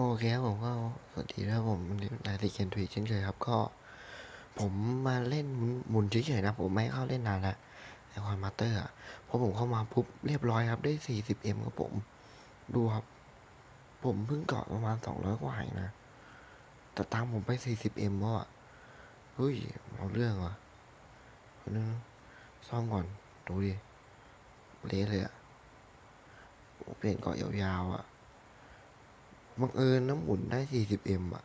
โอเคครับผมก็สวัสดีนะครับผมวันนี้นายติเคนทวีเช่นเคยครับก็ ผมมาเล่นหมุนหมุนเฉยๆนะผมไม่เข้าเล่นนานล้วไอคอนมาเตอร์อะพอผมเข้ามาปุ๊บเรียบร้อยครับได้ 40m ครับผม ดูครับ ผมเพิ่งเกาะประมาณ 200 กว่านะ แต่ตังค์ผมไป 40m วอะเฮ้ยเอาเรื่องว่ะนึงซ่อมก่อน ดูดิเละเลยอะเปลี่ยนเกาะยาวๆอะ บังเอิญน้ำหมุนได้ 40m อะ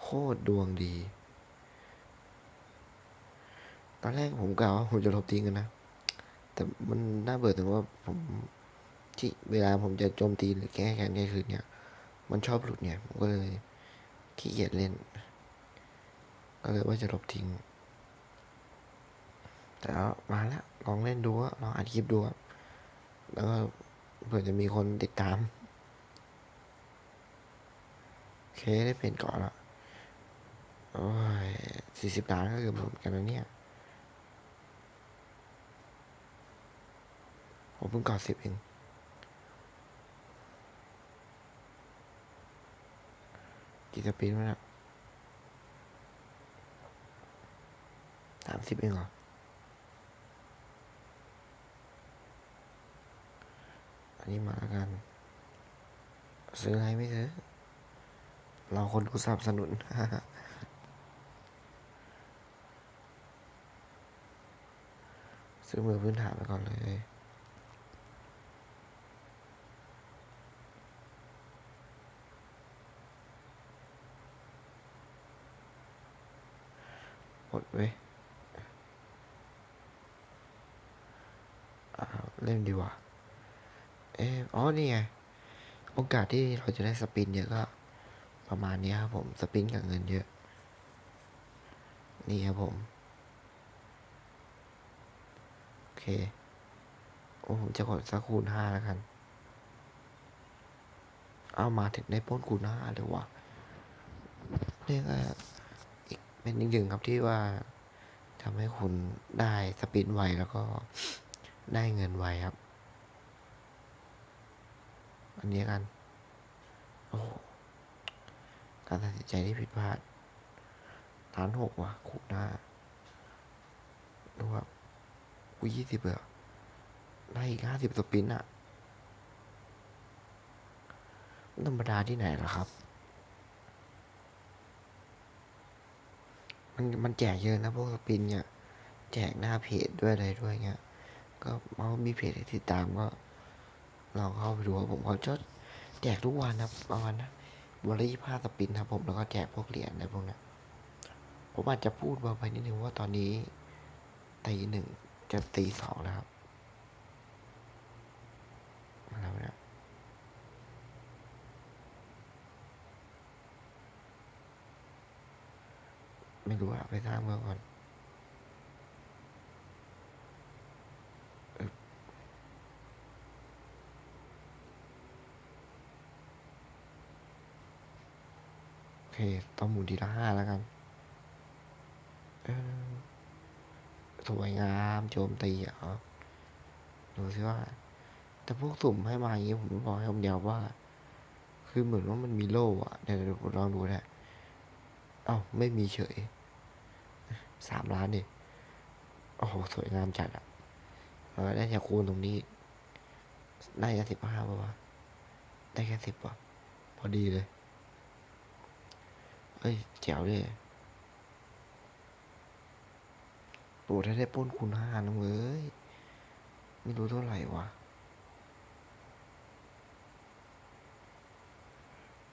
โคตรดวงดี ตอนแรกผมกล่าวว่าผมจะลบทิ้งกันนะ แต่มันน่าเบื่อตรงว่าผมที่เวลาผมจะโจมตีหรือแก้แค้นแก้คืนเนี่ย มันชอบหลุดเนี่ย ผมก็เลยขี้เกียจเล่น ก็เลยว่าจะลบทิ้ง แต่เอามาแล้วลองเล่นดูอะลองอัดคลิปดูแล้วก็เผื่อจะมีคนติดตาม เคได้เปลี่ยนเก่อนละโอ้ยสี่สิบล้านก็เกือบหมดกันแล้วเนี่ยผมเพิ่งกอดสิบเองกี่สปีดวะเนี่ยสามสิบเองเหรออันนี้มาแล้วกันซื้ออะไรไม่ซื้อ เราคนดูสนับสนุนซื้อมือพื้นฐานไปก่อนเลยหมดเว้ยเล่นดีกว่า เอออ๋อ นี่ไง โอกาสที่เราจะได้สปินเยอะก็ ประมาณนี้ครับผมสปินกับเงินเยอะ นี่ครับผม โอเค โอ้ผมจะกดสักคูณห้าแล้วกัน เอามาถึงได้ปล้นคูณห้าเลยวะนี่ก็อีกเป็นอีกหนึ่งครับที่ว่าทำให้คุณได้สปินไวแล้วก็ได้เงินไวครับ อันนี้กัน โอ้ การตัดสินใจที่ผิดพลาดฐานหกว่ะคูณห้าดูว่ากูยี่สิบเหรอได้อีกห้าสิบสปินอะธรรมดาที่ไหนล่ะครับ มันมันแจกเยอะนะพวกสปินเนี่ย แจกหน้าเพจด้วยอะไรด้วยเงี้ย ก็เขามีเพจให้ติดตามก็ลองเข้าไปดูครับผมเขาจะแจกทุกวันครับประมาณนะ วอลลี่ผ้าสปินครับผมแล้วก็แจกพวกเหรียญอะไรพวกนี้ผมอาจจะพูดเบาไปนิดนึงว่าตอนนี้ตีหนึ่งจะตีสองแล้วครับอะไรวนะไม่รู้อะไปสร้างเมืองก่อน โอเค ต้องหมุนทีละห้าแล้วกันสวยงามโจมตีอะครับดูสิว่า แต่พวกสุ่มให้มาอย่างนี้ผมบอกให้คำเดียวว่า คือเหมือนว่ามันมีโล่อะเดี๋ยวลองดูนะเอ้าไม่มีเฉยสามล้านดิโอ้โห สวยงามจัดอะเราได้แค่คูณตรงนี้ ได้แค่สิบห้าป่ะวะได้แค่สิบป่ะพอดีเลย เอ้ยแจ๋วเลยโอ้ถ้าได้ป้นคูณห้านะเว้ย ไม่รู้เท่าไหร่วะ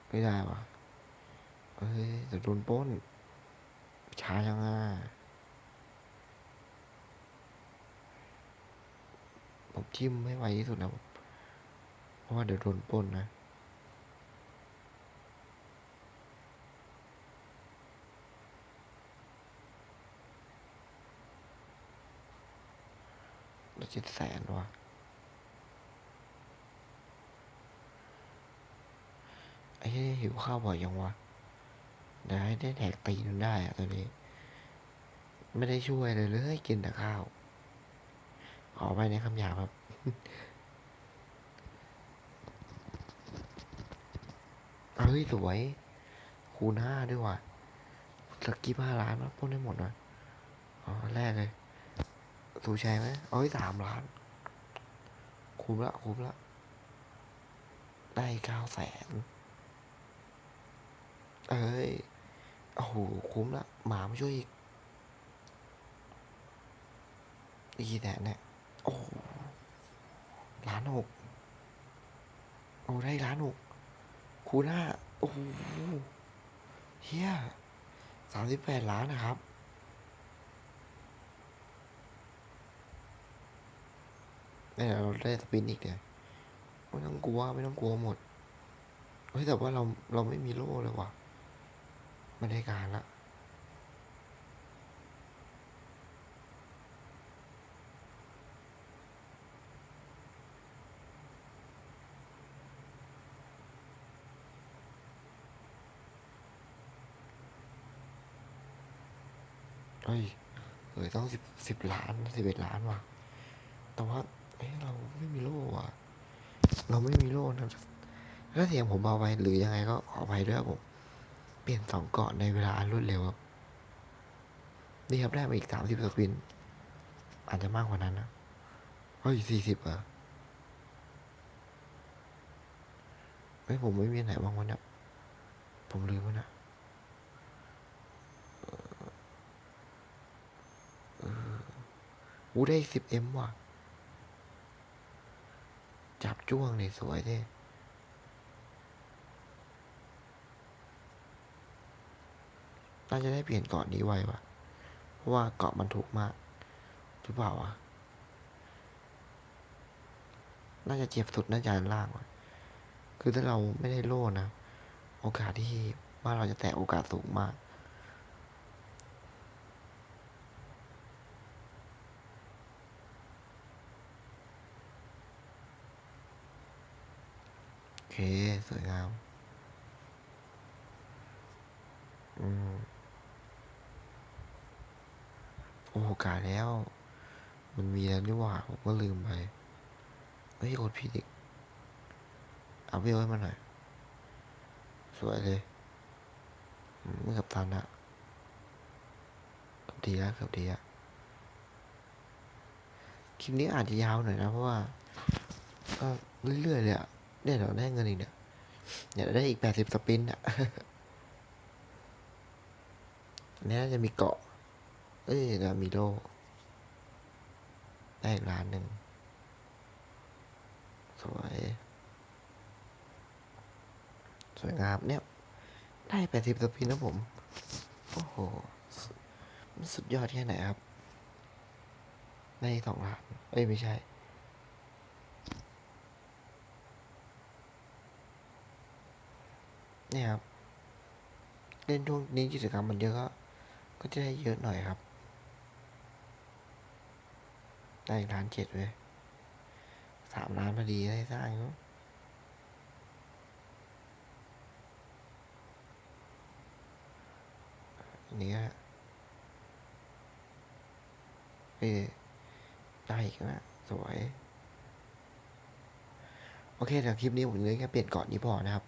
ไม่ได้วะเอ้ยจะโดนป้น ช้าจังอะผมจิ้มไม่ไวที่สุดนะ เพราะว่าเดี๋ยวโดนป้นนะ เราเจ็ดแสนว่ะไอ้เหี้ยหิวข้าวบ่อยยังวะเดี๋ยวให้ได้แท็กตีนได้อะตอนนี้ ไม่ได้ช่วยเลยเลยกินแต่ข้าวขอไปในคำหยาบครับเฮ้ย สวย คูณห้าด้วยว่ะสกิปห้าล้านมาปล้นได้หมดวะอ๋อ แรกเลย สูแชร์ไหมเอ้ยสามล้าน คุ้มละ คุ้มละ ได้เก้าแสน เอ้ย โอ้โห คุ้มละ หมามาช่วยอีกอีกแสนเนี่ย โอ้โหล้านหกโอ้ได้ล้านหกคูณห้าโอ้โหเฮียสามสิบแปดล้านนะครับ เนี่ยเราได้สปินอีกเนี่ยไม่ต้องกลัวไม่ต้องกลัวหมดเฮ้ยแต่ว่าเราเราไม่มีโล่เลยว่ะไม่ได้การละเฮ้ยเฮ้ยต้องสิบสิบล้านสิบเอ็ดล้านว่ะ แต่ว่า เราไม่มีโล่นะถ้าเสียงผมเบาไปหรือยังไงก็ขออภัยด้วยผม เปลี่ยนสองเกาะในเวลาอันรวดเร็วครับ นี่ครับได้มาอีกสามสิบสปิน อาจจะมากกว่านั้นนะเฮ้ยสี่สิบอะเฮ้ยผมไม่มีไหนบ้างวะเนี่ยผมลืมวะเนี่ยอู้ได้สิบเอ็มว่ะ จับจ้วงนี่สวยเด้น่าจะได้เปลี่ยนเกาะนี้ไวว่ะเพราะว่าเกาะมันถูกมากหรือเปล่าวะ น่าจะเจ็บสุดน่าจะอันล่างว่ะคือถ้าเราไม่ได้โล่นะ โอกาสที่ว่าเราจะแตะโอกาสสูงมาก เค สวยงาม อืม โอ้กาแล้ว มันมีแล้วนี่หว่า ผมก็ลืมไป เฮ้ยกดผิดอีกเอาไปไว้มาหน่อย สวยเลยอืมเกับทันอะเกับดีแล้วเกับดีอะคลิปนี้อาจจะยาวหน่อยนะ เพราะว่าก็เรื่อยๆเลยอะ เนี่ยเดี๋ยวได้เงินอีกเนี่ยเดี๋ยวได้อีกแปดสิบสปินอะอันนี้น่จะมีเกาะ เอ้ยเดี๋ยวมีโลได้อีกล้านหนึ่งสวย สวยงามเนี่ย ได้แปดสิบสปินนะผม โอ้โห มันสุดยอดแค่ไหนครับ ได้สองล้าน เอ้ย ไม่ใช่ เนี่ยครับเล่นช่วงนี้กิจกรรมมันเยอะก็ก็จะได้เยอะหน่อยครับ ได้ล้านเจ็ดเลยสามล้านพอดีได้สร้างอยู่อันนี้ก็เอ้ยได้อีกนะสวย โอเคเดี๋ยวคลิปนี้ผมเลยแค่เปลี่ยนเกาะนี้พอนะครับ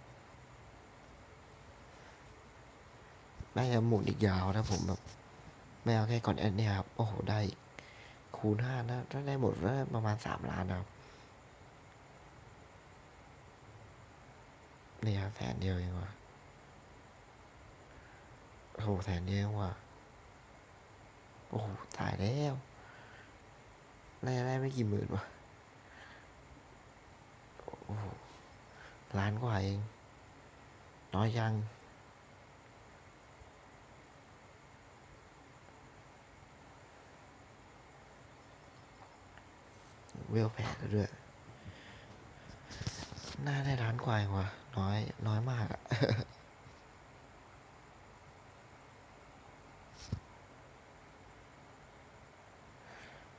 น่าจะหมุนอีกยาวถ้าผมแบบไม่เอาแค่ก่อนแอนเนี่ยครับ โอ้โห ได้อีกคูณห้านะถ้าได้หมดก็ประมาณสามล้านนะครับนี่ครับแสนเดียวเองว่ะโอ้โหแสนเดียวว่ะโอ้โหตายแล้วได้ได้ไม่กี่หมื่นว่ะโอ้โหล้านกว่าเอง น้อยยัง เวลแปดแล้วด้วย น่าได้ล้านกวาเองว่ะ น้อย น้อยมากอะ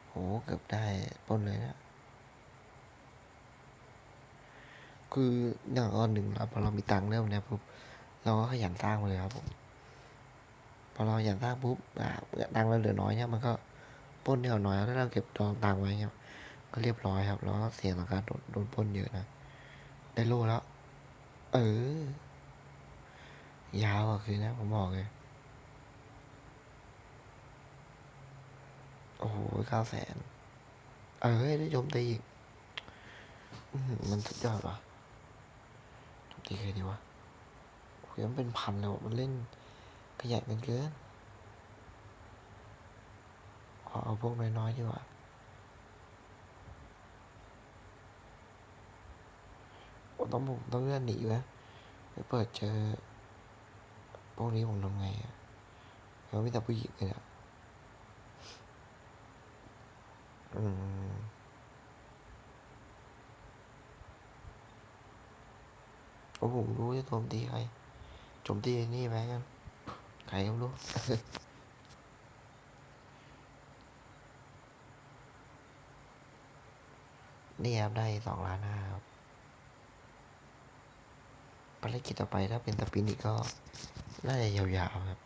โหเกือบได้ปนเลยนะ คืออย่างอันหนึ่งเราพอเรามีตังค์เริ่มเนี่ยปุ๊บเราก็ขยันสร้างมาเลยครับผมพอเราขยันสร้างปุ๊บอ่าตังค์เราเหลือน้อยเนี่ยมันก็ปล้นที่เราน้อยแล้วเราเก็บดองตังค์ไว้เนี่ย ก็เรียบร้อยครับ แล้วเสี่ยงต่อการโดนโดนปล้นเยอะนะ ได้โล่แล้ว เออ ยาวอะคืนนะ ผมบอกเลย โอ้โหเก้าแสน เอ้ยได้โจมตีอีก มันสุดยอดว่ะโจมตีใครดีวะโอ้ยมันเป็นพันเลยว่ะมันเล่นขยันกันเกินเอเอาพวกน้อยๆดีกว่า ต้องผมต้องเลื่อนหนีวะไปเปิดเจอพวกนี้ผมทำไงอะแล้วมีแต่ผู้หญิงเลยอะอืมโอ้ผมรู้จะโจมตีใครโจมตีนี่ไหมกันใครก็รู้นี่ครับได้สองล้านห้าครับ ภารกิจต่อไปถ้าเป็นสปินอีกก็น่าจะยาวๆครับ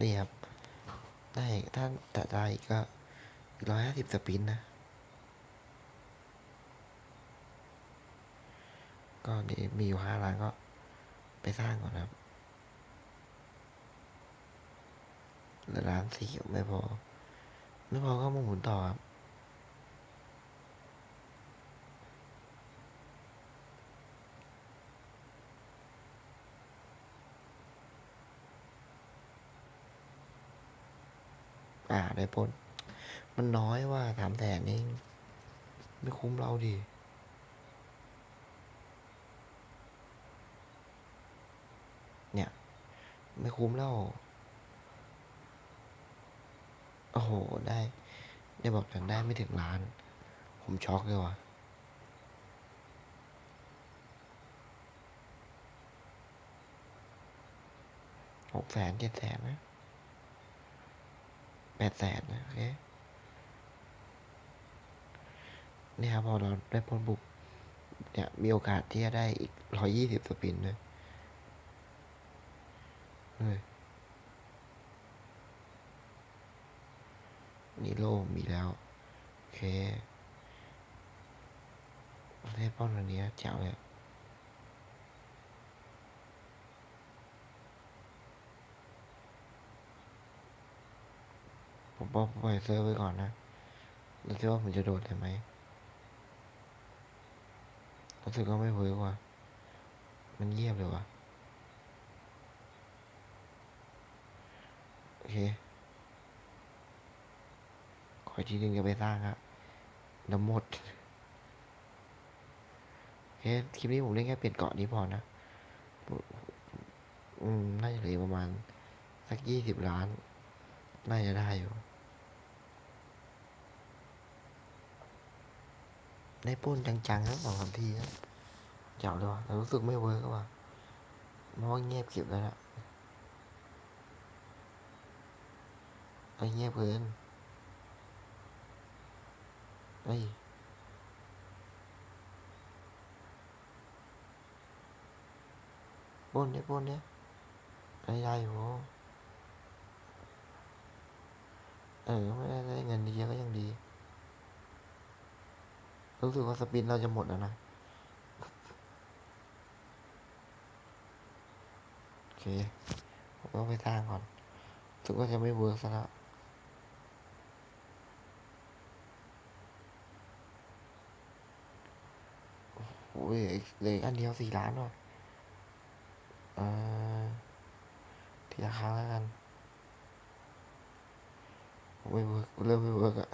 นี่ครับได้ถ้าแต่ได้อีกก็ร้อยห้าสิบสปินนะ ก็เดี๋ยวมีอยู่ห้าล้านก็ไปสร้างก่อนครับเหลือล้านสี่ไม่พอ ไม่พอก็มาหมุนต่อครับ ได้ปล้น มันน้อยว่าสามแสนเองไม่คุ้มเราดิเนี่ย ไม่คุ้มแล้วโอ้โห ได้ ได้บอกกันได้ไม่ถึงล้าน ผมช็อกเลยว่ะหกแสนเจ็ดแสนนะ แปดแสนนะโอเคเนี่ยครับพอเราได้พ้นบุกเนี่ยมีโอกาสที่จะได้อีกร้อยยี่สิบสปินเลยเฮ้ยนี่โล่มีแล้ว โอเคได้ป้อนวันนี้แจ๋วเลย ผมปล่อยเซิร์ฟไว้ก่อนนะแล้วคิดว่าผมจะโดดได้ไหมรู้สึกว่าไม่เวิร์กว่ะ มันเงียบเลยว่ะ โอเค ขออีกทีหนึงจะไปสร้างครับน้ำหมดโอเคคลิปนี้ผมเล่นแค่เปลี่ยนเกาะนี้พอนะ อืม น่าจะเหลือประมาณ สักยี่สิบล้าน น่าจะได้อยู่ ได้ป้นจังๆทั้งสองสามทีนะเจ๋วเลยว่ะแต่รู้สึกไม่เวิร์กว่ะเพราะเงียบเก็บแล้วนะไอ้เงียบเกินเฮ้ป้นเนี่ยป้นเนี่ยได้ได้อยู่เออไม่ได้ได้เงินเยอะก็ยังดี รู้สึกว่าสปินเราจะหมดแล้วนะ โอเค ผมต้องไปสร้างก่อนรู้สึกว่าจะไม่เวิร์กซะแล้วโอ้ยเหลยอันเดียวสี่ล้านว่ะเออทีละครั้งแล้วกันไม่เวิร์กเริ่มไม่เวิร์กอะ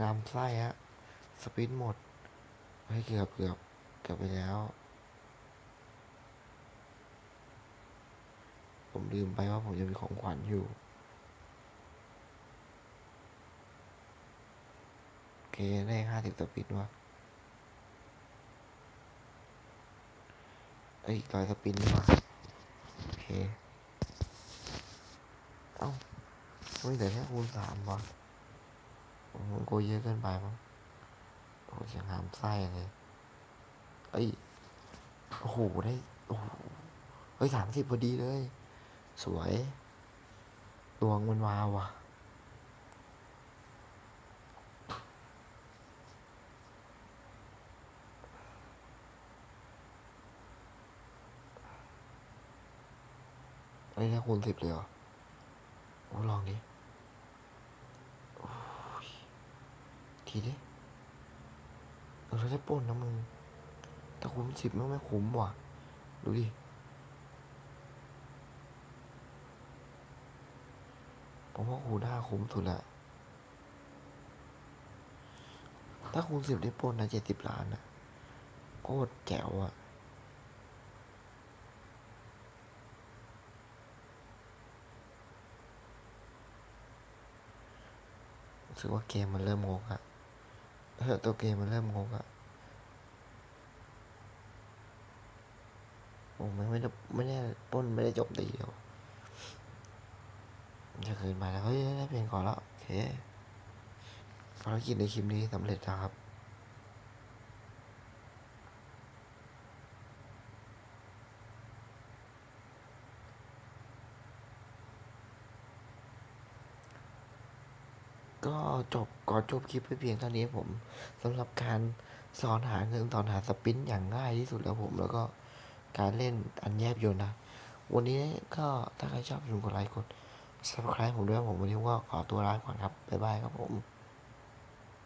งามไส้ฮะ สปินหมดเฮ้เกือบเกือบเกือบไปแล้ว ผมลืมไปว่าผมจะมีของขวัญอยู่ โอเค ได้ห้าสิบสปินวะเอ้ยร้อยสปินดีกว่าโอเค เอ้าไม่เหลือแค่คูณสามวะ มึงกูเยอะเกินไปมั้งโอ้ยังหามไส้เลยเอ้ยโอ้โหได้โอ้โหเฮ้ยสามสิบพอดีเลย สวยตวงมันวาวว่ะไอ้แค่คูณสิบเลยเหรอโอ้ลองดิ ทีดิเออเราปล้นนะมึงแต่คูณสิบมันไม่คุ้มว่ะ ดูดิผมว่าคูณห้าคุ้มสุดละถ้าคูณสิบได้ปนนะเจ็ดสิบล้านนะโคตรแจ๋วอะรู้สึกว่าเกมมันเริ่มงงอะ เออตัวเกมมันเริ่มงงอะผมไม่ได้ไม่ได้ป้นไม่ได้จบตีเดียวจะคืนมาแล้วเฮ้ยได้เพลงก่อนแล้วโอเคภารกิจในคลิปนี้สำเร็จแล้วครับ ก็จบก่ อจบคลิปไปเพียงเท่านี้ผมสำหรับการสอนหาเงินสอนหาสปินอย่างง่ายที่สุดแล้วผมแล้วก็การเล่นอันแยบยนนะ วันนี้ก็ถ้าใครชอบอย่าลืมกดไลค์กด subscribe ผมด้วยผมวันนี้ก็ขอตัวลาไปก่อนครับบ๊ายบายครับผม